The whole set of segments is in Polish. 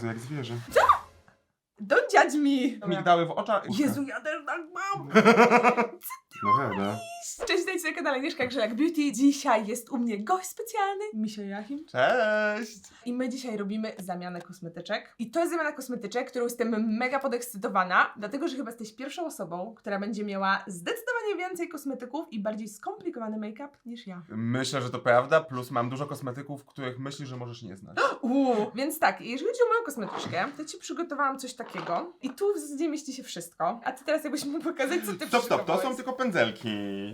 Jezu, jak zwierzę. Don't judge me! Migdały w oczach. Jezu, ja też tak mam! Naprawdę. Cześć, witajcie na kanale Agnieszka Grzelak Beauty. Dzisiaj jest u mnie gość specjalny, Misio Joachim. Cześć! I my dzisiaj robimy zamianę kosmetyczek. I to jest zamiana kosmetyczek, którą jestem mega podekscytowana, dlatego że chyba jesteś pierwszą osobą, która będzie miała zdecydowanie więcej kosmetyków i bardziej skomplikowany make-up niż ja. Myślę, że to prawda, plus mam dużo kosmetyków, których myślisz, że możesz nie znać. Uuu. Więc tak, jeżeli chodzi o moją kosmetyczkę, to Ci przygotowałam coś takiego. I tu w zasadzie mieści się wszystko. A Ty teraz jakbyś mógł pokazać, co Ty Stop, stop, to przygotowałeś. są tylko pędzelki.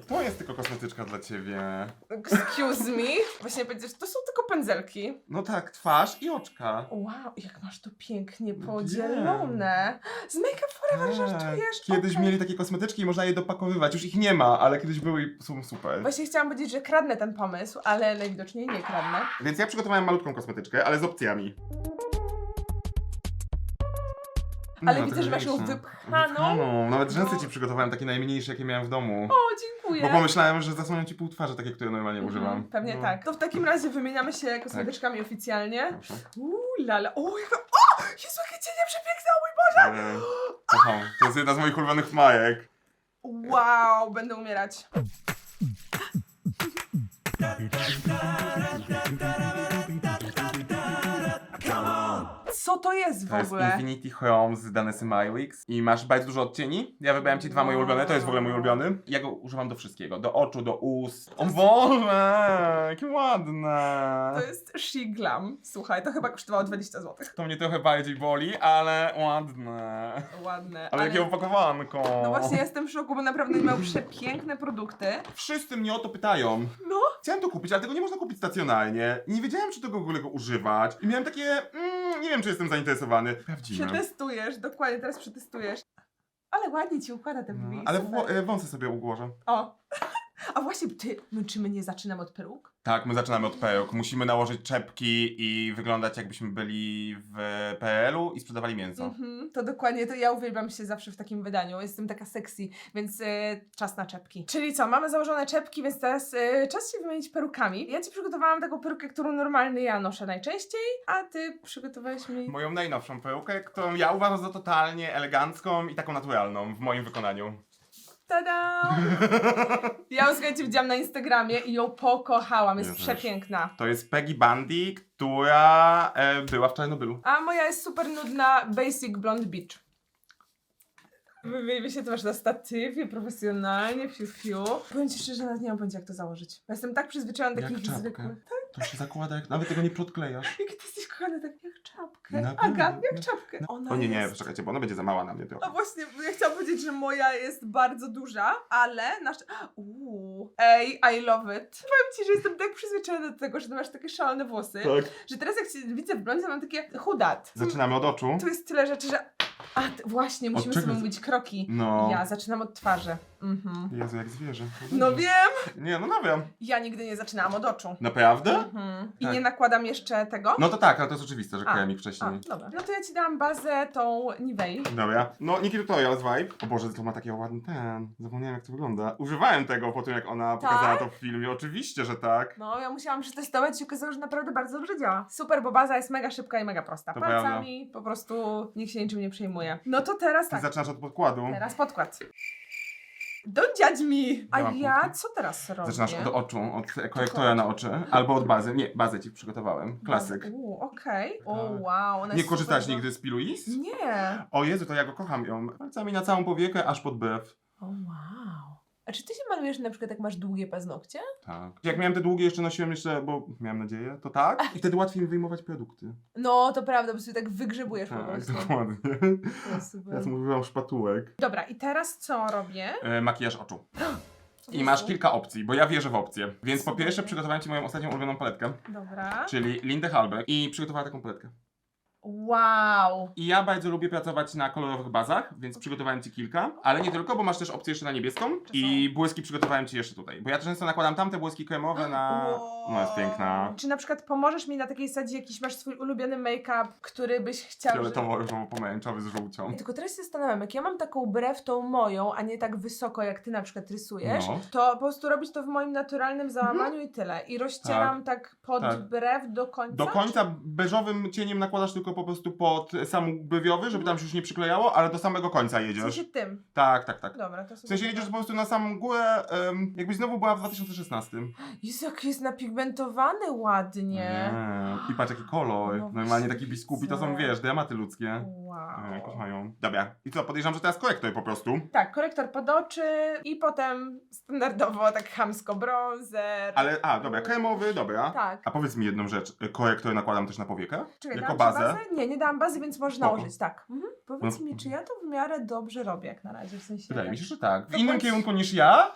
To jest tylko kosmetyczka dla ciebie. Excuse me? Właśnie powiedziesz, to są tylko pędzelki. No tak, twarz i oczka. Wow, jak masz to pięknie podzielone. Z Make Up Forever Tak. żartujesz? Kiedyś Okej. mieli takie kosmetyczki i można je dopakowywać. Już ich nie ma, ale kiedyś były i są super. Właśnie chciałam powiedzieć, że kradnę ten pomysł, ale najwidoczniej nie kradnę. Więc ja przygotowałem malutką kosmetyczkę, ale z opcjami. Ale No, widzę, że masz ją wypchaną. Wypchaną. Nawet rzęsy No. ci przygotowałem, takie najmniejsze, jakie miałem w domu. O, dziękuję. Bo pomyślałem, że zasłonią ci pół twarzy, tak jak to ja normalnie Mhm, używam. Pewnie No. tak. To w takim razie wymieniamy się kosmetyczkami oficjalnie. Proszę. Uuu, lala. O, jaka... O! Jezu, jakie cienie przepiękne, o mój Boże! E, Kocham. To jest jedna z moich ulubionych majek. Wow, będę umierać. Co to jest w To jest ogóle? Infinity Chrome z Danesy Mywix i masz bardzo dużo odcieni. Ja wybrałem ci dwa moje ulubione, to jest w ogóle mój ulubiony. Ja go używam do wszystkiego, do oczu, do ust. O Boże, jakie ładne. To jest She Glam. Słuchaj, to chyba kosztowało 20 zł. To mnie trochę bardziej boli, ale ładne. Ładne. Ale jakie opakowanko. No właśnie, jestem w szoku, bo naprawdę miał przepiękne produkty. Wszyscy mnie o to pytają. No. Chciałem to kupić, ale tego nie można kupić stacjonalnie. Nie wiedziałem, czy tego w ogóle go używać. I miałem takie, mm, nie wiem, czy jestem zainteresowany. Sprawdzimy. Przetestujesz, dokładnie, teraz przetestujesz. Ale ładnie ci układa te No, ale wło- e, wąsy sobie ugłożę. O. A właśnie, ty, my, czy my nie zaczynamy od peruk? Tak, my zaczynamy od perełk. Musimy nałożyć czepki i wyglądać jakbyśmy byli w PRL-u i sprzedawali mięso. Mhm, to dokładnie, to ja uwielbiam się zawsze w takim wydaniu. Jestem taka sexy, więc e, czas na czepki. Czyli co, mamy założone czepki, więc teraz e, czas się wymienić perukami. Ja ci przygotowałam taką perukę, którą normalnie ja noszę najczęściej, a ty przygotowałeś mi... Moją najnowszą perukę, którą ja uważam za totalnie elegancką i taką naturalną w moim wykonaniu. Tada! Ja ją, słuchajcie, widziałam na Instagramie i ją pokochałam, jest Ja też. przepiękna. To jest Peggy Bundy, która e, była w Czarnobylu. A moja jest super nudna Basic Blonde Beach. Wy się to masz na statywie, profesjonalnie, fiu fiu. Powiem ci szczerze, nawet nie mam pojęcia jak to założyć. Bo jestem tak przyzwyczajona do Jak takich czapkę. zwykłych. To się zakłada, jak nawet tego nie podklejasz. Jak ty jesteś kochana, tak jak czapkę. Aga, jak czapkę. Ona O nie, nie, jest... poczekajcie, bo ona będzie za mała na mnie trochę. No właśnie, ja chciałam powiedzieć, że moja jest bardzo duża, ale nasz... Uuu, ej, I love it. Powiem ci, że jestem tak przyzwyczajona do tego, że ty masz takie szalone włosy, Tak. że teraz jak cię widzę w blondzie, mam takie chudat. Zaczynamy od oczu. Tu jest tyle rzeczy, że... A, t- właśnie, musimy czego sobie z- mówić kroki. No. Ja zaczynam od twarzy. Mhm. Jezu, jak zwierzę. No wiem! Nie, no no wiem. Ja nigdy nie zaczynałam od oczu. Naprawdę? Mhm. I Tak. nie nakładam jeszcze tego? No to tak, ale to jest oczywiste, że A, kremik A, wcześniej. dobra. No to ja ci dałam bazę tą Nivei. Dobra. No, Nikki Tutorials Vibe. O Boże, to ma taki ładny ten. Zapomniałem jak to wygląda. Używałem tego po tym, jak ona pokazała to w filmie. Oczywiście, że tak. No, ja musiałam przetestować i się okazało, że naprawdę bardzo dobrze działa. Super, bo baza jest mega szybka i mega prosta. To Palcami po prostu nikt się niczym nie przejmuje. No to teraz Ty tak. zaczynasz od podkładu. Teraz podkład. Don't judge me! A Ja mam ja punkty. co teraz robię? Zaczynasz od oczu, od korektora na oczy, albo od bazy. Nie, bazę ci przygotowałem. Klasyk. Uuu, okej. O, Tak. wow. Ona Nie jest korzystasz super nigdy z Piluis? Nie. O Jezu, to ja go kocham ją. Palcami na całą powiekę, aż pod brew. O, wow. A czy ty się malujesz na przykład jak masz długie paznokcie? Tak. Jak miałem te długie, jeszcze nosiłem jeszcze, bo miałem nadzieję, to tak. I wtedy łatwiej mi wyjmować produkty. No, to prawda, bo sobie tak wygrzebujesz po Tak, prostu. dokładnie. To jest super. Teraz mówiłam szpatułek. Dobra, i teraz co robię? E, makijaż oczu. I masz kilka opcji, bo ja wierzę w opcje. Więc po pierwsze przygotowałem Ci moją ostatnią ulubioną paletkę, Dobra. czyli Lindę Halbeck i przygotowałem taką paletkę. Wow. I ja bardzo lubię pracować na kolorowych bazach, więc przygotowałem Ci kilka, ale nie tylko, bo masz też opcję jeszcze na niebieską i błyski przygotowałem Ci jeszcze tutaj, bo ja często nakładam tamte błyski kremowe na... No jest piękna. Czy na przykład pomożesz mi na takiej zasadzie jakiś masz swój ulubiony make-up, który byś chciał. Fioletowo-pomarańczowy z żółcią. Tylko teraz się zastanawiam, jak ja mam taką brew tą moją, a nie tak wysoko jak ty na przykład rysujesz, No. to po prostu robić to w moim naturalnym załamaniu i tyle. I rozcieram tak, pod Tak. brew do końca. Do końca beżowym cieniem nakładasz tylko po prostu pod sam łuk brwiowy, żeby tam się już nie przyklejało, ale do samego końca W jedziesz. sensie tym. Tak, tak, tak. Dobra, to sobie... W sensie jedziesz po prostu na samą górę, um, jakbyś znowu była w 2016. Jezu, jak jest napigmentowany ładnie. Nie. I patrz jaki kolor. No Normalnie taki biskupi to są, wiesz, dramaty ludzkie. Wow. Nie, kochają. Dobra. I co, podejrzewam, że teraz korektor po prostu. Tak, korektor pod oczy i potem standardowo tak chamsko bronzer. Ale, a, dobra, kremowy, dobra. Tak. A powiedz mi jedną rzecz. Korektor nakładam też na powiekę? Czekaj, jako ci bazę? Nie, nie dałam bazy, więc możesz Spoko. nałożyć, tak. Mhm. Powiedz No. mi, czy ja to w miarę dobrze robię jak na razie, w sensie... Wydaje mi się, że tak. W To innym bądź- kierunku niż ja.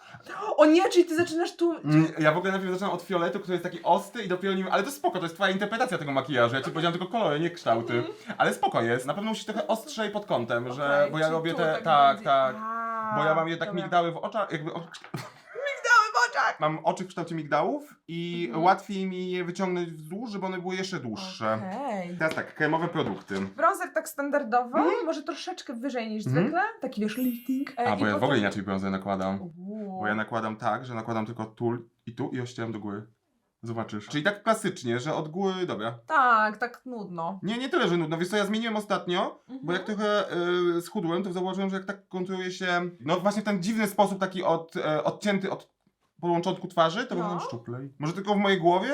O nie, czyli ty zaczynasz tu... Mm, Ja w ogóle najpierw zaczynam od fioletu, który jest taki ostry i dopiero nim... Ale to spoko, to jest twoja interpretacja tego makijażu. Ja ci powiedziałam tylko kolory, nie kształty. Mhm. Ale spoko jest. Na pewno musisz trochę ostrzej pod kątem, że... Okej, Bo ja czyli robię tu te... tak Tak, bardziej- tak. A, Bo ja mam jednak dobra. migdały w oczach, jakby... o- oczach! Mam oczy w kształcie migdałów i Mhm. łatwiej mi je wyciągnąć wzdłuż, żeby one były jeszcze dłuższe. Okej. Teraz tak, kremowe produkty. Bronzer tak standardowo, może troszeczkę wyżej niż Mhm. zwykle. Taki wiesz, lifting. E, A, i bo ja w potem- ogóle inaczej brązę nakładam. Uuu. Bo ja nakładam tak, że nakładam tylko tu i tu i ościeram do góry. Zobaczysz. Czyli tak klasycznie, że od góry, dobra. Tak, tak nudno. Nie, nie tyle, że nudno. Wiesz co, ja zmieniłem ostatnio, Mhm. bo jak trochę y, schudłem, to zauważyłem, że jak tak konturuje się, no właśnie w ten dziwny sposób, taki od, e, odcięty od połączonku twarzy, to No. wyglądam szczuplej. Może tylko w mojej głowie?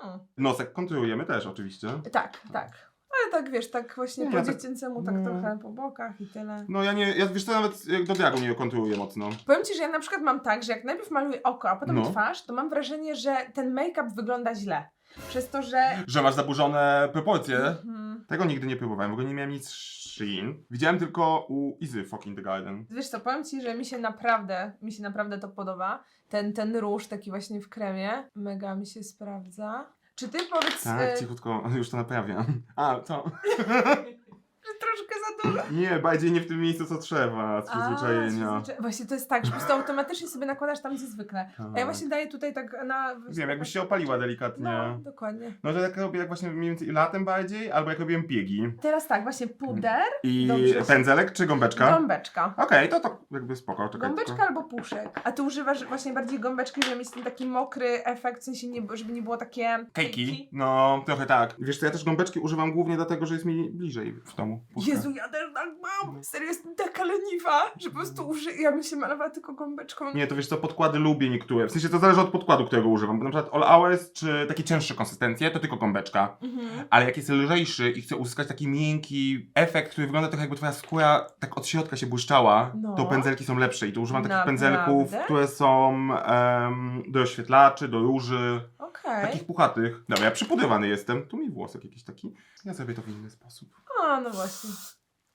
Hmm. Nosek konturujemy też oczywiście. Tak, tak. Ale tak wiesz, tak właśnie Nie, po ja tak- dziecięcemu, tak no. trochę po bokach i tyle. No ja nie, ja wiesz co, nawet jak do diagu nie konturuję mocno. Powiem ci, że ja na przykład mam tak, że jak najpierw maluję oko, a potem No. twarz, to mam wrażenie, że ten make-up wygląda źle. Przez to, że. Że masz zaburzone proporcje. Mhm. Tego nigdy nie próbowałem, w ogóle nie miałem nic Shein. Widziałem tylko u Izy Fucking the Garden. Wiesz co, powiem ci, że mi się naprawdę, mi się naprawdę to podoba. Ten, ten róż taki właśnie w kremie, mega mi się sprawdza. Czy ty powiedz, Tak, e, cichutko, już to naprawiam. A, co? troszkę za dużo? Nie, bardziej nie w tym miejscu, co trzeba, z A, przyzwyczajenia. przyzwycza- Właśnie to jest tak, że po prostu automatycznie sobie nakładasz tam, gdzie zwykle. A ja Tak. właśnie daję tutaj tak na... Wiem, jakbyś się opaliła delikatnie. No, dokładnie. No to tak robię jak właśnie mniej więcej latem bardziej, albo jak robiłem piegi. Teraz tak, właśnie puder, I Dobrze. pędzelek czy gąbeczka? gąbeczka. Okej, to to jakby spoko, czekaj. Gąbeczka tylko- albo puszek. A ty używasz właśnie bardziej gąbeczki, żeby mieć ten taki mokry efekt, w sensie nie, żeby nie było takie... Kejki? No, trochę tak. Wiesz co, ja też gąbeczki używam głównie dlatego, że jest mi bliżej w domu. Puszka. Jezu, ja też tak mam! Serio, jestem taka leniwa, że po prostu uży... ja bym się malowała tylko gąbeczką. Nie, to wiesz co, podkłady lubię niektóre. W sensie to zależy od podkładu, którego używam. Bo na przykład All Hours czy takie cięższe konsystencje, to tylko gąbeczka. Mhm. Ale jak jest lżejszy i chcę uzyskać taki miękki efekt, który wygląda trochę jakby twoja skóra tak od środka się błyszczała, No. to pędzelki są lepsze. I tu używam takich Naprawdę? pędzelków, które są em, do oświetlaczy, do róży, Okej. takich puchatych. Dobra, ja przypudowany jestem. Tu mi włosek jakiś taki. Ja zrobię to w inny sposób. A, no właśnie.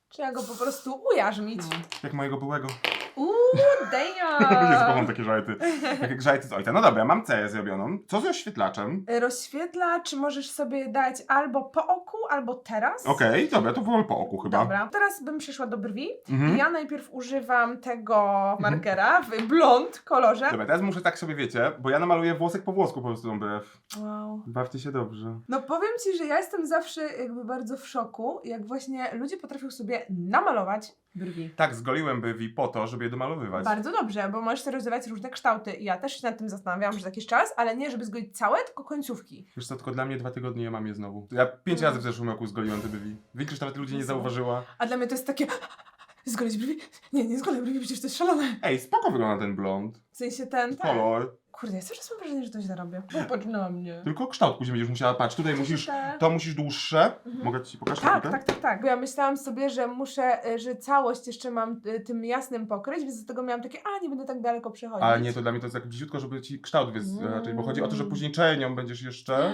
Trzeba go po prostu ujarzmić. Jak mojego byłego. Uuu, Jezu, damn! kocham takie żarty. Jak żarty z ojca. No dobra, mam cerę zrobioną. Co z oświetlaczem? Rozświetla, czy możesz sobie dać albo po oku, albo teraz. Okej, dobra, to wolę po oku chyba. Dobra, teraz bym przeszła do brwi. Mhm. Ja najpierw używam tego markera w blond kolorze. Dobra, teraz muszę tak sobie, wiecie, bo ja namaluję włosek po włosku po prostu tą brew. Wow. Bawcie się dobrze. No powiem ci, że ja jestem zawsze jakby bardzo w szoku, jak właśnie ludzie potrafią sobie namalować brwi. Tak, zgoliłem brwi po to, żeby je domalowywać. Bardzo dobrze, bo możesz sobie rozdawać różne kształty. I ja też się nad tym zastanawiałam przez jakiś czas, ale nie, żeby zgolić całe, tylko końcówki. Wiesz co, tylko dla mnie dwa tygodnie ja mam je znowu. Ja pięć No. razy w zeszłym roku zgoliłem te brwi. Większość nawet ludzi nie zauważyła. A dla mnie to jest takie. Zgolić brwi? Nie, nie zgolę brwi, przecież to jest szalone. Ej, spoko wygląda ten blond. W sensie ten. ten. Kolor. Kurde, ja cały czas mam wrażenie, że to źle robię. Popatrz na mnie. Tylko kształt później będziesz musiała, patrz, tutaj musisz, Te- to musisz dłuższe. Mhm. Mogę ci pokazać Tak, tak, tak, tak. Bo ja myślałam sobie, że muszę, y, że całość jeszcze mam y, tym jasnym pokryć, więc do tego miałam takie, a nie będę tak daleko przechodzić. Ale nie, to dla mnie to jest tak bliziutko, żeby ci kształt wyznaczyć, bo chodzi o to, że Mm. później czernią będziesz jeszcze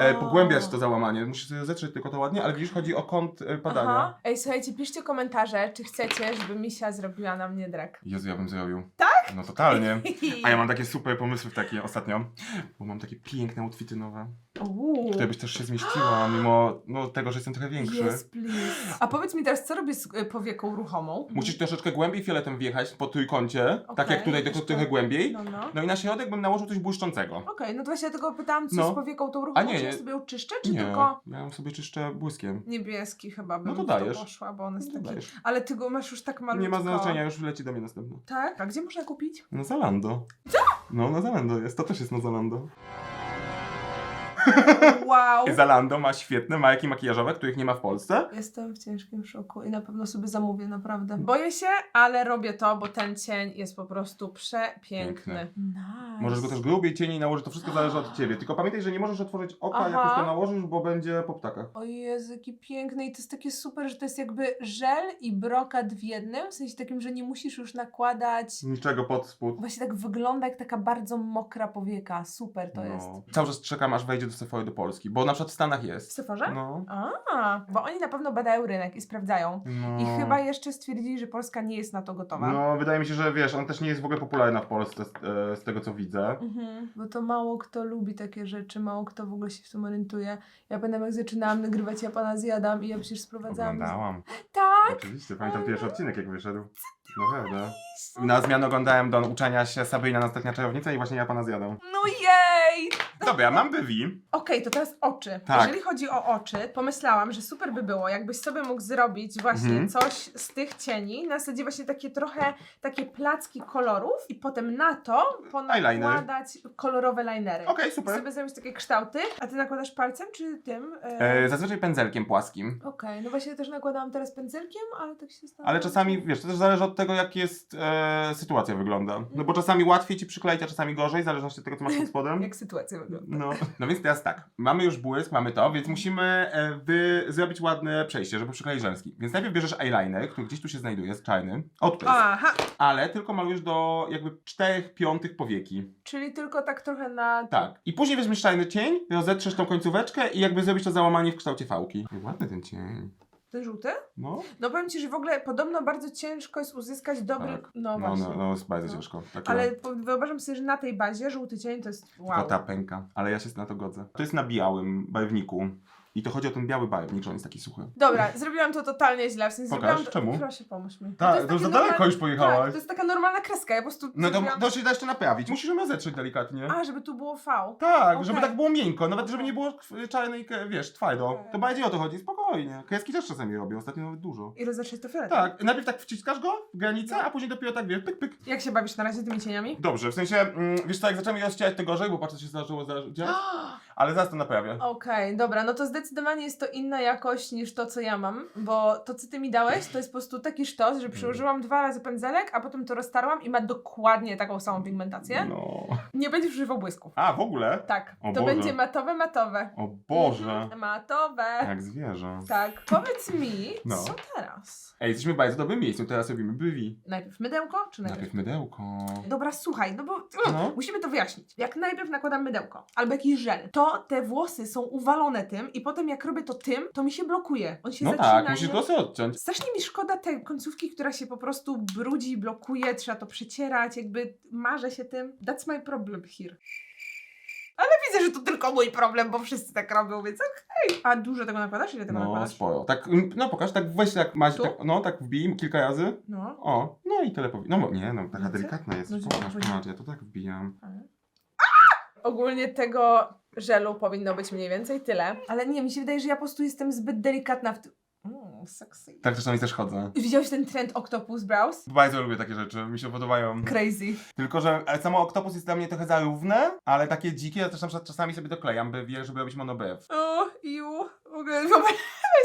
e, pogłębiać to załamanie. Musisz sobie zetrzeć tylko to ładnie, ale widzisz, chodzi o kąt e, padania. Aha. Ej, słuchajcie, piszcie komentarze, czy chcecie, żeby Misia zrobiła na mnie drag. Jezu, ja bym zrobił. Tak? No totalnie. A ja mam takie super pomysły w takie ostatnio, bo mam takie piękne outfity nowe, Uuu. które byś też się zmieściła, mimo no, tego, że jestem trochę większy. Yes, please. A powiedz mi teraz, co robisz z y, powieką ruchomą? Musisz troszeczkę głębiej fioletem wjechać po trójkącie, tak Okej, jak tutaj, tylko jeszcze. trochę głębiej. No, no. No i na środek bym nałożył coś błyszczącego. Okej, no to właśnie dlatego pytałam, co No. z powieką tą ruchomą, nie, czy ja nie. sobie ją czyszczę, czy Nie, tylko ja ją sobie czyszczę błyskiem. niebieski chyba bym No to w dajesz. to poszła, bo on jest No taki... dajesz. Ale ty go masz już tak malutko. Nie ma znaczenia, już leci do mnie następny. Tak? A gdzie można kupić? Na Zalando. Co? No, na Zalando jest. To też jest na Zalando. Wow. Zalando ma świetne majki makijażowe, których nie ma w Polsce. Jestem w ciężkim szoku i na pewno sobie zamówię, naprawdę. Boję się, ale robię to, bo ten cień jest po prostu przepiękny. Piękny. Nice. Możesz go też grubiej cieniej nałożyć, to wszystko zależy od ciebie. Tylko pamiętaj, że nie możesz otworzyć oka, jak Aha. już to nałożysz, bo będzie po ptakach. O Jezu, jaki piękny i to jest takie super, że to jest jakby żel i brokat w jednym, w sensie takim, że nie musisz już nakładać. Niczego pod spód. Właśnie tak wygląda jak taka bardzo mokra powieka. Super to jest. Cały czas czekam, aż wejdzie do Sephory do Polski, bo na przykład w Stanach W jest. Sephorze? No. A, bo oni na pewno badają rynek i sprawdzają. no. I chyba jeszcze stwierdzili, że Polska nie jest na to gotowa. No, wydaje mi się, że wiesz, on też nie jest w ogóle popularna w Polsce, z, e, z tego co widzę. Mhm, bo to mało kto lubi takie rzeczy, mało kto w ogóle się w tym orientuje. Ja pamiętam jak zaczynałam nagrywać Ja Pana zjadam i ja przecież sprowadzałam... Oglądałam. Tak! Oczywiście, pamiętam pierwszy odcinek jak wyszedł. No prawda. Na zmianę oglądałem do uczenia się Sabrina Następna Czarownica i właśnie ja pana zjadam. No jej! Dobra, mam bywi. Okej, to teraz oczy. Tak. Jeżeli chodzi o oczy, pomyślałam, że super by było, jakbyś sobie mógł zrobić właśnie Mhm. coś z tych cieni, na zasadzie właśnie takie trochę takie placki kolorów i potem na to ponakładać kolorowe linery. Okej, super. sobie zrobić takie kształty, a ty nakładasz palcem czy tym? E, E, zazwyczaj pędzelkiem płaskim. Okej, no właśnie też nakładałam teraz ale tak się zastanawiam. Ale czasami, wiesz, to też zależy od tego, jak jest e, sytuacja wygląda. No bo czasami łatwiej ci przykleić, a czasami gorzej, w zależności od tego, co masz pod spodem. Jak sytuacja wygląda. No. no więc teraz tak, mamy już błysk, mamy to, więc musimy e, wy, zrobić ładne przejście, żeby przykleić rzęski. Więc najpierw bierzesz eyeliner, który gdzieś tu się znajduje, jest czarny. O, tu jest. Aha, Ale tylko malujesz do jakby 4 piątych powieki. czyli tylko tak trochę na... Tak. I później weźmiesz czarny cień, rozetrzesz tą końcóweczkę i jakby zrobisz to załamanie w kształcie fałki. Ładny ten cień. Ten żółty? No. No powiem Ci, że w ogóle podobno bardzo ciężko jest uzyskać dobry... Tak. No No, właśnie. no, no jest bardzo No. ciężko. Takie Ale wyobrażam sobie, że na tej bazie żółty cień to jest wow. Tylko ta pęka. Ale ja się na to godzę. To jest na białym barwniku. I to chodzi o ten biały barwnik, że on jest taki suchy. Dobra, zrobiłam to totalnie źle. W sensie Pokaż, zrobiłam to... czemu? Proszę, pomóż mi. Tak, jest to już za daleko normal- już pojechałaś. Tak, to jest taka normalna kreska, ja po prostu No to, zrobiłam... to się da jeszcze naprawić. Musisz ją zetrzeć delikatnie. A, żeby tu było V. Tak, Okej. żeby tak było miękko, nawet żeby nie było czarnej, wiesz, twardo. Okej. To bardziej o to chodzi, spokojnie. Kreski też czasami robię, ostatnio nawet dużo. I rozetrzeć to fioletem. Tak, najpierw tak wciskasz go w granicę, a później dopiero tak, wiesz, pyk, pyk. Jak się bawisz na razie tymi cieniami? Dobrze, w sensie, mm, wiesz co, jak zaczęemy je rozcierać, to gorzej, bo patrz, co się zdarzyło dziać, ale zaraz to naprawię. Okej, dobra, no to zdecydowanie jest to inna jakość niż to, co ja mam, bo to, co ty mi dałeś, to jest po prostu taki sztos, że przyłożyłam dwa razy pędzelek, a potem to roztarłam i ma dokładnie taką samą pigmentację. No. Nie będziesz używał błysków. A, w ogóle? Tak, O to Boże. będzie matowe, matowe. O Boże. Mhm, Matowe. Jak zwierzę. Tak, powiedz mi, No. co teraz? Ej, jesteśmy w bardzo dobrym miejscu, teraz robimy brwi. Najpierw mydełko, czy najpierw? Najpierw mydełko. Dobra, słuchaj, no bo No. musimy to wyjaśnić. Jak najpierw nakładam mydełko albo jakiś żel, to te włosy są uwalone tym i potem jak robię to tym, to mi się blokuje. On się No zacina. tak, i musisz nie- go sobie odciąć. Strasznie mi szkoda tej końcówki, która się po prostu brudzi, blokuje, trzeba to przecierać, jakby marzę się tym. That's my problem here. Ale widzę, że to tylko mój problem, bo wszyscy tak robią, więc okej. A dużo tego nakładasz? Ile tego No, nakładasz? sporo. Tak, mm, no pokaż, tak weź tak macie, Tu? tak, no tak wbij kilka razy. No. O, no i tyle powi- No bo nie, no taka co? delikatna jest. No Pokaż, patrz, ja to tak wbijam. Ogólnie tego żelu powinno być mniej więcej tyle. Ale nie, mi się wydaje, że ja po prostu jestem zbyt delikatna w tym. Mm, sexy. Tak czasami też chodzę. Widziałeś ten trend Octopus Brows? Bardzo lubię takie rzeczy, mi się podobają. Crazy. Tylko, że e, samo oktopus jest dla mnie trochę za równe, ale takie dzikie, ja też na przykład czasami sobie doklejam, by wie, żeby robić monobrew. O, ju. W ogóle wyobraź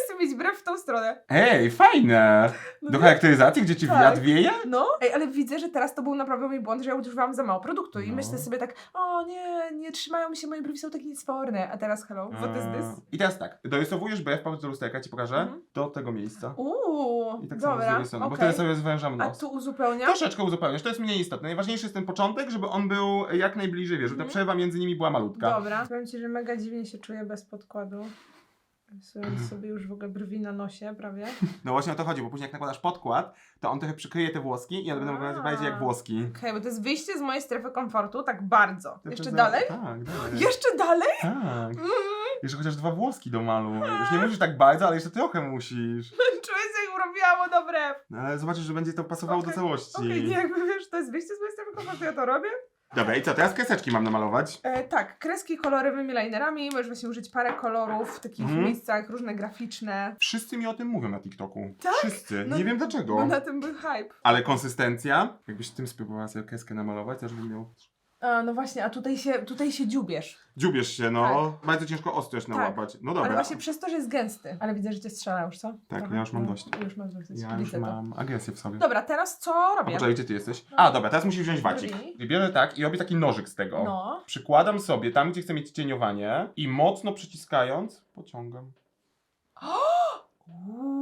sobie mieć brew w tą stronę. Ej, fajne! No Do nie? charakteryzacji, gdzie ci Tak. wiatr wieje? No, Ej, ale widzę, że teraz to był naprawdę mój błąd, że ja używałam za mało produktu i No. myślę sobie tak, o nie, nie trzymają mi się, moje brwi są takie niesforne, a teraz hello, what is this? I teraz tak, dorysowujesz brew, patrz do lusterka, ci pokażę, Mhm. do tego miejsca. Uuu, I tak samo dobra, strony, bo okej. wtedy sobie zwężam A nos. tu uzupełniam? Troszeczkę uzupełniasz, to jest mniej istotne. Najważniejszy jest ten początek, żeby on był jak najbliżej, wiesz, żeby ta Mhm. przerwa między nimi była malutka. Dobra. Powiem Ci, że mega dziwnie się czuję bez podkładu. Rysując sobie już w ogóle brwi na nosie prawie. No właśnie o to chodzi, bo później jak nakładasz podkład, to on trochę przykryje te włoski i one będą wyglądać bardziej jak włoski. Okej, bo to jest wyjście z mojej strefy komfortu, tak bardzo. To Jeszcze jest- dalej? Tak, dalej. Jeszcze dalej? Tak. Mm. Jeszcze chociaż dwa włoski do malu. Już nie musisz tak bardzo, ale jeszcze trochę musisz. Czuję się jak robiłam dobre. No, ale zobaczysz, że będzie to pasowało Okej, do całości. Okej, nie jakby wiesz, to jest wyjście z mojej strefy komfortu, ja to robię. Dobra, i co, teraz kreseczki mam namalować? E, tak, kreski kolorowymi linerami, możesz właśnie użyć parę kolorów w takich Mhm. miejscach, różne graficzne. Wszyscy mi o tym mówią na TikToku. Tak? Wszyscy. No, nie wiem dlaczego. Bo na tym był hype. Ale konsystencja, jakbyś tym spróbowała sobie kreskę namalować, to żebym miał... A, no właśnie, a tutaj się, tutaj się dziubiesz. Dziubiesz się, no. Bardzo ciężko ostrość Tak. nałapać. No dobra. Ale właśnie przez to, że jest gęsty. Ale widzę, że cię strzela już, co? Tak, ja już mam No, dość. Już masz dość. Ja już widzę to. mam agresję w sobie. Dobra, teraz co A robię? poczekaj, gdzie ty jesteś? No. A, dobra, teraz musisz wziąć wacik. Robi. Biorę tak i robię taki nożyk z tego. No. Przykładam sobie tam, gdzie chcę mieć cieniowanie i mocno przyciskając pociągam. To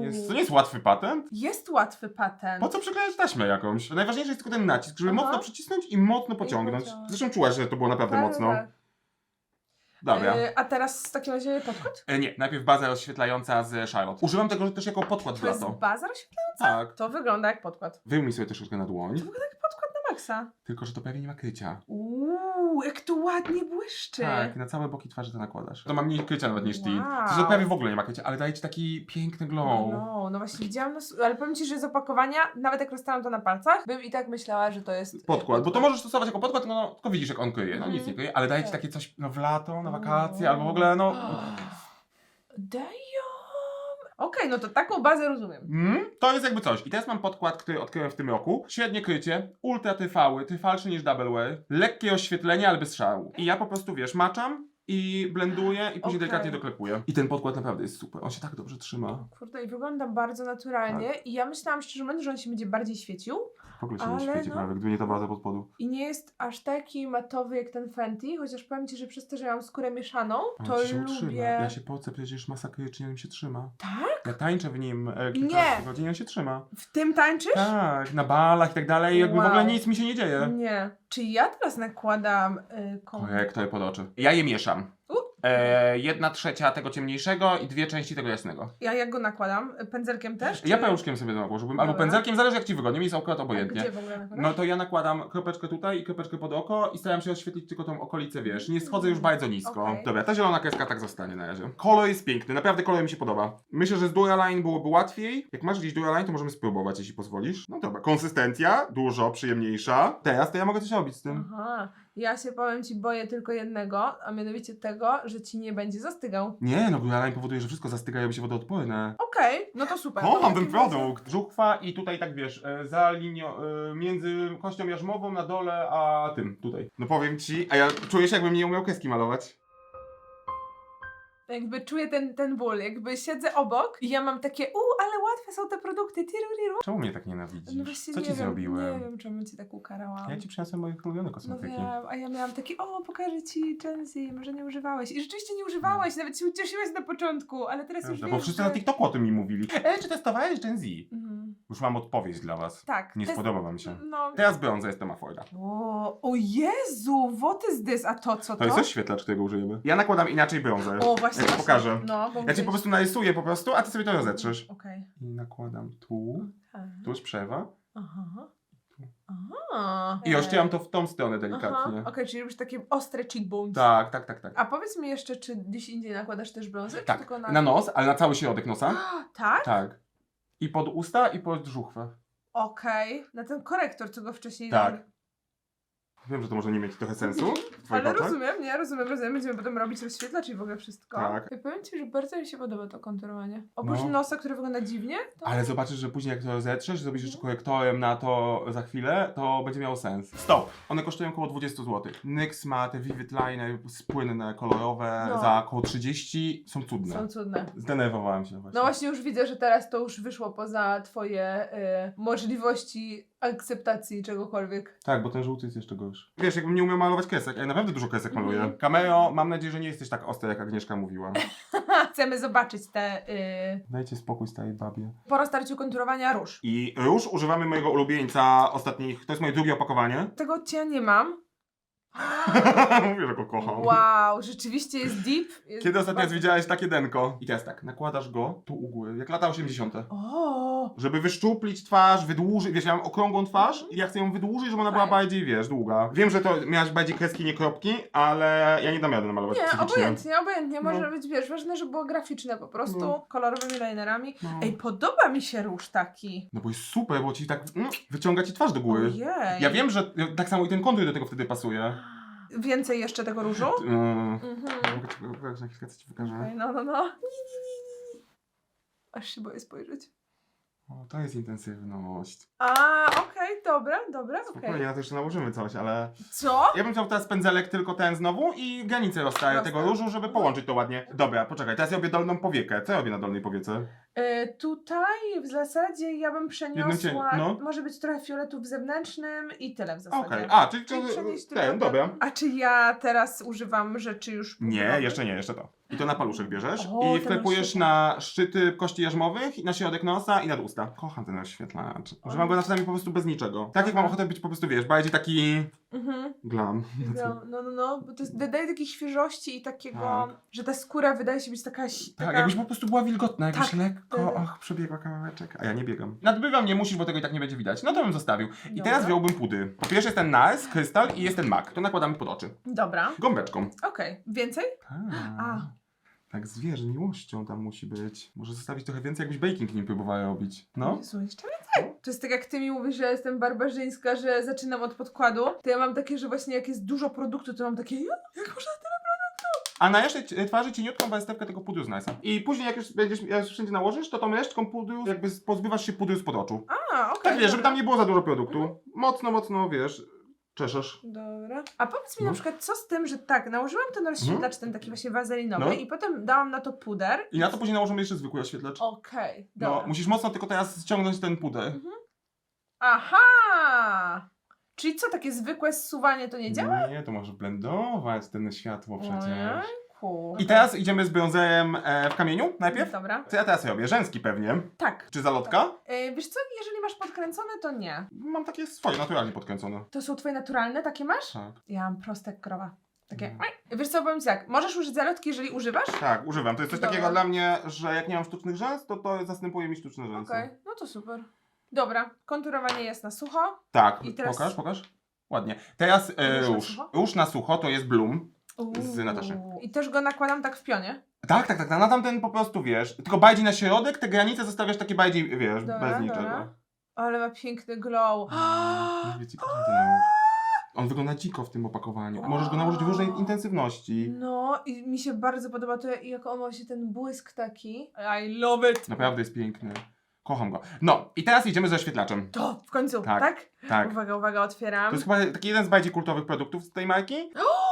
nie jest, to nie jest łatwy patent? Jest łatwy patent. Po co przyklejać taśmę jakąś? Najważniejsze jest tylko ten nacisk, żeby Aha. mocno przycisnąć i mocno pociągnąć. pociągnąć. Zresztą czułaś, że to było naprawdę Tak, mocno. tak. Dobra. Y, a teraz w takim razie podkład? E, nie, najpierw baza rozświetlająca z Charlotte. Używam tego też jako podkład w To jest lato. baza rozświetlająca? Tak. To wygląda jak podkład. Wyjmij sobie troszeczkę na dłoń. To wygląda jak Tylko, że to prawie nie ma krycia. Uuu, jak to ładnie błyszczy. Tak, na całe boki twarzy to nakładasz. To ma mniej krycia nawet niż ty. Wow. To prawie w ogóle nie ma krycia, ale daje ci taki piękny glow. No, no właśnie widziałam, na, s- ale powiem Ci, że z opakowania, nawet jak rozstałam to na palcach, bym i tak myślała, że to jest Podkład, bo to możesz stosować jako podkład, no, no tylko widzisz jak on kryje, no nic Mhm. nie kryje, ale daje ci Tak. takie coś no, w lato, na wakacje, No. albo w ogóle no... Dają. Okej, no to taką bazę rozumiem. Mm, to jest jakby coś. I teraz mam podkład, który odkryłem w tym roku. Średnie krycie, ultra trwały, trwalszy niż double wear, lekkie oświetlenie, ale bez szału. I ja po prostu, wiesz, maczam i blenduję i później Okej. delikatnie doklepuję. I ten podkład naprawdę jest super, on się tak dobrze trzyma. Kurde, i wygląda bardzo naturalnie Tak. i ja myślałam szczerze mówiąc, że on się będzie bardziej świecił W ogóle się Ale nie świeci no. prawie, gdyby nie ta baza pod spodu. i nie jest aż taki matowy jak ten Fenty, chociaż powiem Ci, że przez to, że ja mam skórę mieszaną, On to ci się utrzyma. lubię... Ja się pocę, przecież masakrycznie nim się trzyma. Tak? Ja tańczę w nim e, kilka Nie. godzin i on się trzyma. W tym tańczysz? Tak, na balach i tak dalej, jakby w ogóle nic mi się nie dzieje. Nie. Czy ja teraz nakładam y, kom... Ojej, kto je pod oczy. Ja je mieszam. E, jedna trzecia tego ciemniejszego i dwie części tego jasnego. Ja jak go nakładam? Pędzelkiem też? Ja pełuszkiem sobie nałożyłbym, albo Dobra. pędzelkiem, zależy jak ci wygodnie, mi jest akurat obojętnie. Gdzie w ogóle nakładasz? No to ja nakładam kropeczkę tutaj i kropeczkę pod oko i staram się oświetlić tylko tą okolicę, wiesz. Nie schodzę już bardzo nisko. Okej. Dobra, ta zielona kreska tak zostanie na razie. Kolor jest piękny, naprawdę kolor mi się podoba. Myślę, że z Duraline byłoby łatwiej. Jak masz gdzieś Duraline, to możemy spróbować, jeśli pozwolisz. No dobra, konsystencja dużo przyjemniejsza. Teraz to ja mogę coś robić z tym. Aha, ja się powiem Ci boję tylko jednego, a mianowicie tego, że Ci nie będzie zastygał. Nie, no Duraline powoduje, że wszystko zastyga i robi się wodoodporne. Okej, no to super. O, To mam w ten takim razie- produkt! Żuchwa i tutaj tak wiesz, e, za linią, e, między kością jarzmową na dole, a tym, tutaj. No powiem ci, a ja czuję się jakbym nie umiał kreski malować. Jakby czuję ten, ten ból, jakby siedzę obok i ja mam takie, u, ale łatwe są te produkty, tiruriru. Czemu mnie tak nienawidzisz? No właśnie Co nie ci wiem, zrobiłem? Nie wiem, czemu Cię tak ukarałam. Ja ci przyniosłem moje ulubione No kosmetyki. wiem, a ja miałam taki, o, pokażę Ci Chelsea, może nie używałeś. I rzeczywiście nie używałeś, nawet się ucieszyłeś na początku, ale teraz już Prawda, wiesz, bo wszyscy że... na TikToku o tym mi mówili. E, czy testowałeś Gen Z? Mhm. Już mam odpowiedź dla was. Tak. Nie to jest- spodoba wam się. No. Teraz brąza jest Temafoida. O, o Jezu, what is this? A to co to? To jest oświetlacz, którego użyjemy. Ja nakładam inaczej brązę. O, właśnie. Ja ci pokażę. No, bo Ja ci po prostu narysuję po prostu, a ty sobie to rozetrzesz. Okej. I nakładam tu, Tak. tu jest przewa. Aha. Aha. I ościeram to w tą stronę Aha. delikatnie. Okej, czyli robisz takie ostre cheekbones. Tak, tak, tak, tak. A powiedz mi jeszcze, czy gdzieś indziej nakładasz też brązy? czy Tak, tylko na nos, ale na cały środek nosa. tak? Tak. I pod usta, i pod żuchwę. Okej. Na ten korektor, co go wcześniej Tak. Wiem, że to może nie mieć trochę sensu w twoich Ale oczach. rozumiem, nie? Rozumiem, rozumiem. Będziemy potem robić rozświetlacz i w ogóle wszystko. Tak. Ja powiem Ci, że bardzo mi się podoba to konturowanie. Oprócz No. nosa, który wygląda dziwnie, to... Ale zobaczysz, że później jak to rozetrzesz, zrobisz jeszcze korektorem na to za chwilę, to będzie miało sens. Stop! One kosztują około 20 zł. NYX ma te Vivid Liner płynne, kolorowe, No. za około 30. Są cudne. Są cudne. Zdenerwowałem się właśnie. No właśnie już widzę, że teraz to już wyszło poza twoje y, możliwości akceptacji czegokolwiek. Tak, bo ten żółty jest jeszcze gorszy. Wiesz, jakbym nie umiał malować kresek, ja naprawdę dużo kresek Mhm. maluję. Cameo, mam nadzieję, że nie jesteś tak ostry, jak Agnieszka mówiła. Chcemy zobaczyć te... Y, Dajcie spokój z tej babie. po roztarciu konturowania róż. I róż używamy mojego ulubieńca ostatnich, to jest moje drugie opakowanie. Tego odcienia nie mam. Mówię, że go kocham. Wow, rzeczywiście jest deep. Jest Kiedy ostatnio bardzo- widziałeś takie denko? I teraz tak, nakładasz go tu u góry, jak lata 80. O, Żeby wyszczuplić twarz, wydłużyć, wiesz, ja mam okrągłą twarz i ja chcę ją wydłużyć, żeby ona była Okej. bardziej, wiesz, długa. Wiem, że to miałaś bardziej kreski, nie kropki, ale ja nie dam rady namalować nie, psychicznie. obojętnie, obojętnie. Może No. być, wiesz, ważne, żeby było graficzne po prostu, No. kolorowymi linerami. No. Ej, podoba mi się róż taki. no bo jest super, bo ci tak mm, wyciąga ci twarz do góry. Ojej. Ja wiem, że tak samo i ten kontur do tego wtedy pasuje. Więcej jeszcze tego różu? Yy, Mhm. mogę ci pokazać, na chwilkę co ci pokażę. No, no, no. Aż się boję spojrzeć. O, to jest intensywność. A, okej, dobra, dobra, okej. Spokojnie, na to jeszcze nałożymy coś, ale... Co? Ja bym chciał teraz pędzelek tylko ten znowu i granicę rozstaję Rozstaw. tego różu, żeby połączyć to ładnie. Dobra, poczekaj, teraz ja robię dolną powiekę. Co ja robię na dolnej powiece? E, tutaj w zasadzie ja bym przeniosła, no. może być trochę fioletu w zewnętrznym i tyle w zasadzie. Okej, a, czyli Czyli ten, trochę. dobra. A czy ja teraz używam rzeczy już Nie, jeszcze nie, jeszcze to. I to na paluszek bierzesz O, i ten wklepujesz na szczyty kości jarzmowych i na środek nosa i nad usta. Kocham ten rozświetlacz. Używam go na czasami po prostu bez niczego. Tak jak mam ochotę być po prostu, wiesz, bardziej taki Mhm. glam. No, no, no, no, bo to jest, dodaje takiej świeżości i takiego, Tak. że ta skóra wydaje się być taka... Tak, taka... jakbyś po prostu była wilgotna, jakbyś Tak, lekko, tak. och, przebiegła kawałeczek, a ja nie biegam. Nadbywam nie musisz, bo tego i tak nie będzie widać. No to bym zostawił. I Dobra. teraz wziąłbym pudy. Po pierwsze jest ten Nars, krystal i jest ten mak. To nakładamy pod oczy. Dobra, Gąbeczką. okej. Więcej? A. Tak z miłością tam musi być. Może zostawić trochę więcej, jakbyś baking nim próbowała robić. No. Jezu, jeszcze więcej. To jest tak jak ty mi mówisz, że jestem barbarzyńska, że zaczynam od podkładu, to ja mam takie, że właśnie jak jest dużo produktu, to mam takie, ja, jak można A na jeszcze twarzy cieniutką warstewkę tego pudru z Narsa. I później jak już będziesz, jak już wszędzie nałożysz, to tą resztką pudru jakby pozbywasz się pudru spod oczu. A, okej. Tak wiesz, żeby tam nie było za dużo produktu. Mocno, mocno, wiesz, czeszesz. Dobra. A powiedz mi No. na przykład, co z tym, że tak, nałożyłam ten rozświetlacz, ten taki właśnie wazelinowy No. i potem dałam na to puder. I na to później nałożymy jeszcze zwykły oświetlacz. Okej, No, dobra. musisz mocno tylko teraz ściągnąć ten puder. Aha! Czyli co, takie zwykłe zsuwanie to nie działa? Nie, to możesz blendować ten światło przecież. I teraz idziemy z brązerem e, w kamieniu najpierw. Dobra. Co ja teraz robię? Rzęski pewnie. Tak. Czy zalotka? E, wiesz co, jeżeli masz podkręcone, to nie. Mam takie swoje, naturalnie podkręcone. To są twoje naturalne, takie masz? Tak. Ja mam proste jak krowa. Takie. Mm. Wiesz co, powiem ci tak, możesz użyć zalotki, jeżeli używasz? Tak, używam. To jest coś Dobra. takiego dla mnie, że jak nie mam sztucznych rzęs, to to zastępuje mi sztuczne rzęsy. Okej, no to super. Dobra, konturowanie jest na sucho. Tak, I teraz- pokaż, pokaż. Ładnie. Teraz e, Róż na róż. sucho? Róż na sucho to jest Bloom. Z. Nataszy. I też go nakładam tak w pionie. Tak, tak, tak. Na tamten po prostu wiesz. Tylko bardziej na środek, te granice zostawiasz takie bardziej, wiesz, Dobra, bez dobra. niczego. Ale ma piękny glow. Róż. On wygląda dziko w tym opakowaniu. Możesz go nałożyć w różnej intensywności. No i mi się bardzo podoba to, jak on ma właśnie ten błysk taki. I love it. Naprawdę jest piękny. Kocham go. No, i teraz idziemy ze oświetlaczem. To, w końcu, Tak, tak? Tak. Uwaga, uwaga, To otwieram. jest chyba taki jeden z bardziej kultowych produktów z tej marki.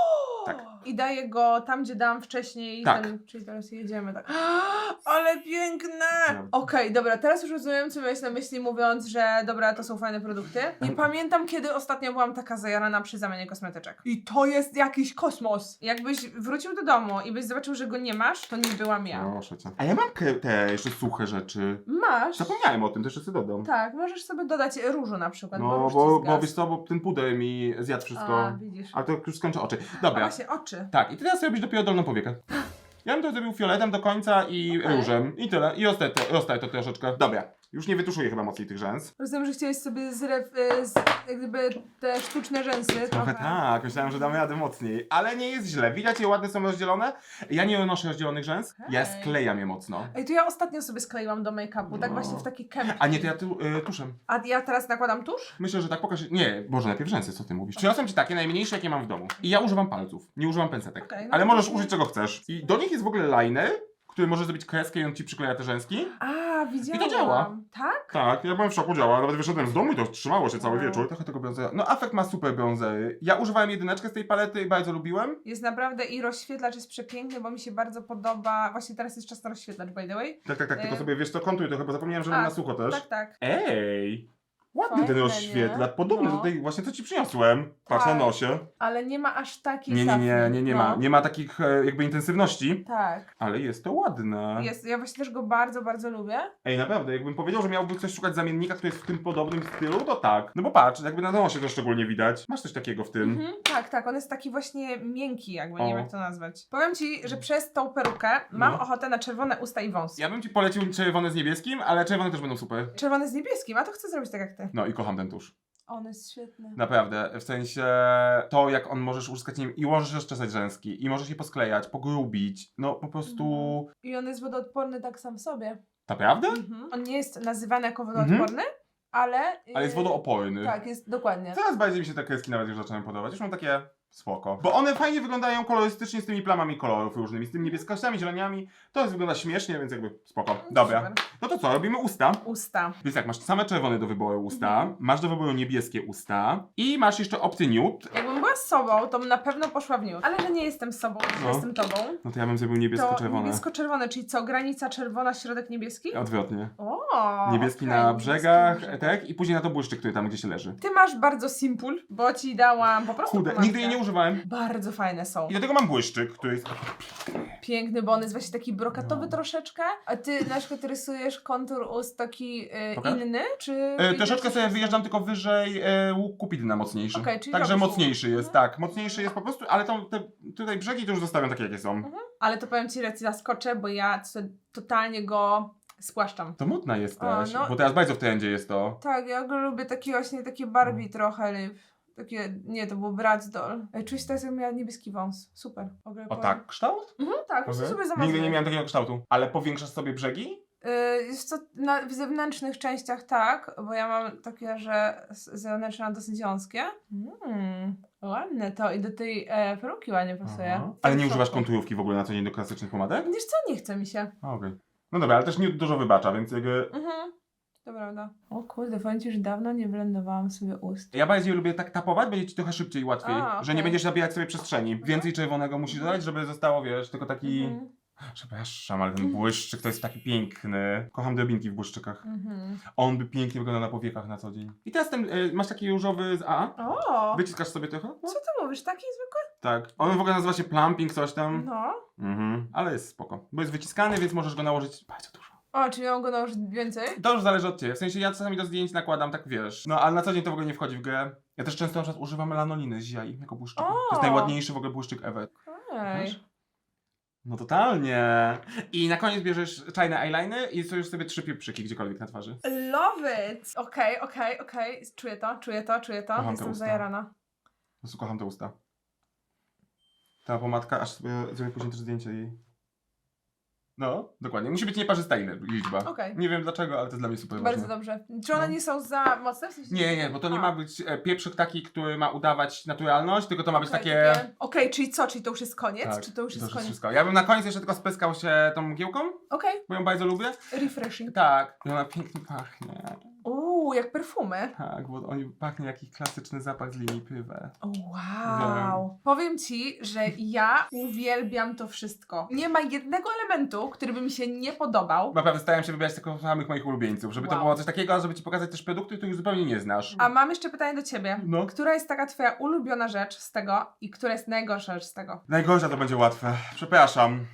Tak. I daję go tam, gdzie dałam wcześniej. Tak. Ten, czyli teraz jedziemy, tak. Ale piękne! Dobra. Okej, dobra, teraz już rozumiem, co miałeś na myśli, mówiąc, że dobra, to są fajne produkty. Nie Mhm. pamiętam, kiedy ostatnio byłam taka zajarana przy zamianie kosmetyczek. I to jest jakiś kosmos. Jakbyś wrócił do domu i byś zobaczył, że go nie masz, to nie byłam ja. Proszę cię. A ja mam ke- te jeszcze suche rzeczy. Masz? Zapomniałem o tym, to jeszcze dodam. Tak, możesz sobie dodać różu na przykład, No, róż bo, ci bo zgasł. wiesz co, bo ten puder mi zjadł wszystko. A, widzisz. Ale to już skończę oczy. Dobra. Właśnie, oczy. Tak, i teraz robisz dopiero dolną powiekę. Ja bym to zrobił fioletem do końca i Okej. różem. I tyle. I roztaj to, to troszeczkę. Dobra. Już nie wytuszuję chyba mocniej tych rzęs. Rozumiem, że chciałeś sobie zref, y, z, jak gdyby te sztuczne rzęsy. Trochę tak, myślałem, że damy radę mocniej. Ale nie jest źle. Widać, je ładne są rozdzielone. Ja nie noszę rozdzielonych rzęs. Ja sklejam je mocno. Ej, to ja ostatnio sobie skleiłam do make-upu, tak No. właśnie w taki kęp. A nie, to ja tu, y, tuszem. A ja teraz nakładam tusz? Myślę, że tak pokaż. Nie, może najpierw rzęsy, co ty mówisz. Przyniosłem ci takie najmniejsze, jakie mam w domu. I ja używam palców, nie używam pensetek. Okej, no Ale to możesz właśnie- użyć czego chcesz. I do nich jest w ogóle liner, który może zrobić kreskę i on ci przykleja te rzęski. A, widziałam. działa. Tak? Tak, ja byłem w szoku, działa. Nawet wyszedłem z domu i to trzymało się cały Wow. wieczór. Trochę tego bronzera. No, Affect ma super bronzery. Ja używałem jedyneczkę z tej palety i bardzo lubiłem. Jest naprawdę i rozświetlacz jest przepiękny, bo mi się bardzo podoba. Właśnie teraz jest czas na rozświetlacz, by the way. Tak, tak, tak, tylko E, sobie wiesz co, kontuj to chyba zapomniałem, że mam a, na sucho też. Tak, tak. Ej! Ładny ten Fajne, rozświetlacz, nie? podobny No. do tej właśnie co ci przyniosłem. Patrz Tak. na nosie. Ale nie ma aż takiej Nie, nie, nie, nie, nie no. ma. Nie ma takich e, jakby intensywności, Tak. ale jest to ładne. Jest, ja właśnie też go bardzo, bardzo lubię. Ej, naprawdę, jakbym powiedział, że miałby ktoś szukać zamiennika, który jest w tym podobnym stylu, to tak. No bo patrz, jakby na nosie to szczególnie widać. Masz coś takiego w tym. Mhm, tak, tak, on jest taki właśnie miękki, jakby, nie wiem jak to nazwać. Powiem ci, że przez tą perukę mam No. ochotę na czerwone usta i wąsy. Ja bym ci polecił czerwone z niebieskim, ale czerwone też będą super. Czerwone z niebieskim, a to chcę zrobić tak jak ty. No i kocham ten tusz. On jest świetny. Naprawdę, w sensie to jak on możesz uzyskać nim i możesz rozczesać rzęski, i możesz je posklejać, pogrubić, no po prostu... I on jest wodoodporny tak sam w sobie. Naprawdę? Mhm. On nie jest nazywany jako wodoodporny, ale... Ale jest yy, wodooporny. Tak, jest dokładnie. Coraz bardziej mi się te kreski nawet już zaczynają podobać. Już mam takie spoko. Bo one fajnie wyglądają kolorystycznie z tymi plamami kolorów różnymi, z tymi niebieskościami, zieleniami. To jest, wygląda śmiesznie, więc jakby spoko. Dobra. Super. No to co, robimy usta. Usta. Więc jak masz same czerwone do wyboru usta, Mhm. masz do wyboru niebieskie usta i masz jeszcze opty nude. Jakbym była sobą, to bym na pewno poszła w nude. Ale że nie jestem sobą, że No. jestem tobą. No to ja bym zrobił To niebiesko-czerwone. niebiesko-czerwone, czyli co? Granica czerwona, środek niebieski? Odwrotnie. O, Niebieski okej, na niebieski brzegach, tak? I później na to błyszczyk, który tam gdzieś leży. Ty masz bardzo simple, bo ci dałam po prostu Chude, pomadkę. nigdy jej nie używałem. Bardzo fajne są. I do tego mam błyszczyk, który jest... Piękny, bo on jest właśnie taki brokatowy No. troszeczkę. A ty na przykład rysujesz kontur ust taki y, Pokaż? inny? Czy E, troszeczkę sobie wyjeżdżam tylko wyżej e, łuk kupidy na mocniejszy. Okej, czyli Także robisz mocniejszy łuk. jest, Mhm. tak. Mocniejszy jest po prostu, ale to, te, tutaj brzegi to już zostawiam takie, jakie są. Ale to powiem ci, że ci zaskoczę, bo ja totalnie go spłaszczam. To modna jest O, też, no. bo teraz bardzo w trendzie jest to. Tak, ja go lubię taki właśnie, takie Barbie trochę, live. Takie, nie, to był Bratz doll. Ej, Czuję się teraz, jakbym miała niebieski wąs. Super. W ogóle O powiem. tak, kształt? Mhm, tak, Okej. sobie zamawiać. Nigdy nie miałem takiego kształtu. Ale powiększasz sobie brzegi? Y, Jest co, na, w zewnętrznych częściach tak, bo ja mam takie, że z- zewnętrzne dosyć wąskie. Mm, ładne to i do tej e, peruki ładnie pasuje. Aha. Ale nie używasz konturówki w ogóle na co dzień do klasycznych pomadek? Wiesz co, nie chce mi się. A, Okej. No dobra, ale też nie dużo wybacza, więc jakby... Mhm, to prawda. O kurde, powiem ci, że dawno nie blendowałam sobie ust. Ja bardziej lubię tak tapować, będzie ci trochę szybciej i łatwiej. A, Że okej. Nie będziesz zabijać sobie przestrzeni. Więcej czerwonego musisz dodać, żeby zostało, wiesz, tylko taki... Mhm, Przepraszam, ale ten błyszczyk to jest taki piękny. Kocham drobinki w błyszczykach. mhm. On by pięknie wyglądał na powiekach na co dzień. I teraz ten, y, masz taki różowy z A. O! Wyciskasz sobie trochę? No. Co ty mówisz, taki zwykły? Tak. On w ogóle nazywa się plumping, coś tam. No. Mhm. Ale jest spoko. Bo jest wyciskany, więc możesz go nałożyć bardzo dużo. O, czyli mam go nałożyć więcej? To już zależy od ciebie. W sensie ja czasami do zdjęć nakładam, tak wiesz. No ale na co dzień to w ogóle nie wchodzi w grę. Ja też często na przykład używam melanoliny z jaj jako błyszczyk. To jest najładniejszy w ogóle błyszczyk ever. Ej. Wiesz? No totalnie. I na koniec bierzesz czajne eyeliny i już sobie trzy pieprzyki gdziekolwiek na twarzy. Love it! Okej, okej, okej. Czuję to, czuję to, czuję to. Kocham te Jestem usta. zajarana. Po prostu kocham te usta. Ta pomadka, aż sobie zrobię później też zdjęcie jej. No, dokładnie. Musi być nieparzysta liczba. Okej. Nie wiem dlaczego, ale to jest dla mnie super Bardzo ważne. dobrze. Czy one No. nie są za mocne? W sensie- Nie, nie, bo to nie A. ma być e, pieprzyk taki, który ma udawać naturalność, tylko to ma być Okej, takie... Okej, czyli co? Czyli to już jest koniec? Tak, Czy to już jest koniec? wszystko. Ja bym na koniec jeszcze tylko spyskał się tą mgiełką, Okej, bo ją bardzo lubię. refreshing. Tak. I ona pięknie pachnie. Uuu, jak perfumy. Tak, bo on pachnie jakiś klasyczny zapach z linii Pywe. Wow. Powiem ci, że ja uwielbiam to wszystko. Nie ma jednego elementu, który by mi się nie podobał. Naprawdę starałem się wybierać tylko samych moich ulubieńców, żeby to Wow. było coś takiego, żeby ci pokazać też produkty, których zupełnie nie znasz. A mam jeszcze pytanie do ciebie. No. Która jest taka twoja ulubiona rzecz z tego i która jest najgorsza rzecz z tego? Najgorsza to będzie łatwe. Przepraszam.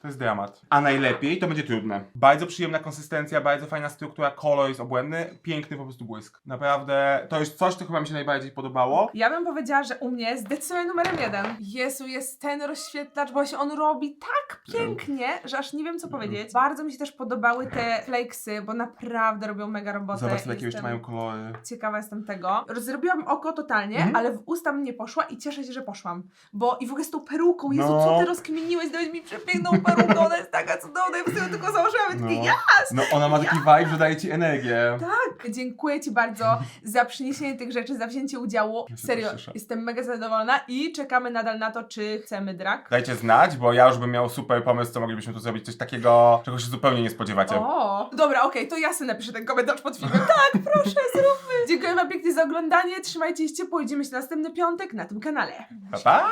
To jest dramat. A najlepiej to będzie trudne. Bardzo przyjemna konsystencja, bardzo fajna struktura, kolor jest obłędny, piękny po prostu błysk. Naprawdę, to jest coś, co chyba mi się najbardziej podobało. Ja bym powiedziała, że u mnie zdecydowanie numerem jeden. Jezu, jest ten rozświetlacz, bo się on robi tak pięknie, że aż nie wiem co powiedzieć. Bardzo mi się też podobały te flakesy, bo naprawdę robią mega robotę. Zobacz, jakie jeszcze mają kolory. Ciekawa jestem tego. Zrobiłam oko totalnie, Mhm. ale w usta bym nie poszła i cieszę się, że poszłam. Bo i w ogóle z tą peruką, Jezu, No. co ty rozkminiłeś, dałeś mi przepiękną ona jest taka cudowna, ja po prostu tylko założyłam i takie, No. No ona ma taki vibe, że daje ci energię. Tak, dziękuję Ci bardzo za przyniesienie tych rzeczy, za wzięcie udziału. Ja Serio, jestem mega zadowolona i czekamy nadal na to, czy chcemy drag. Dajcie znać, bo ja już bym miał super pomysł, co moglibyśmy tu zrobić. Coś takiego, czego się zupełnie nie spodziewacie. O, dobra, okej, to ja sobie napiszę ten komentarz pod filmem. Tak, proszę, zróbmy. Dziękuję Wam pięknie za oglądanie, trzymajcie się ciepło, idziemy się następny piątek na tym kanale. Pa, pa!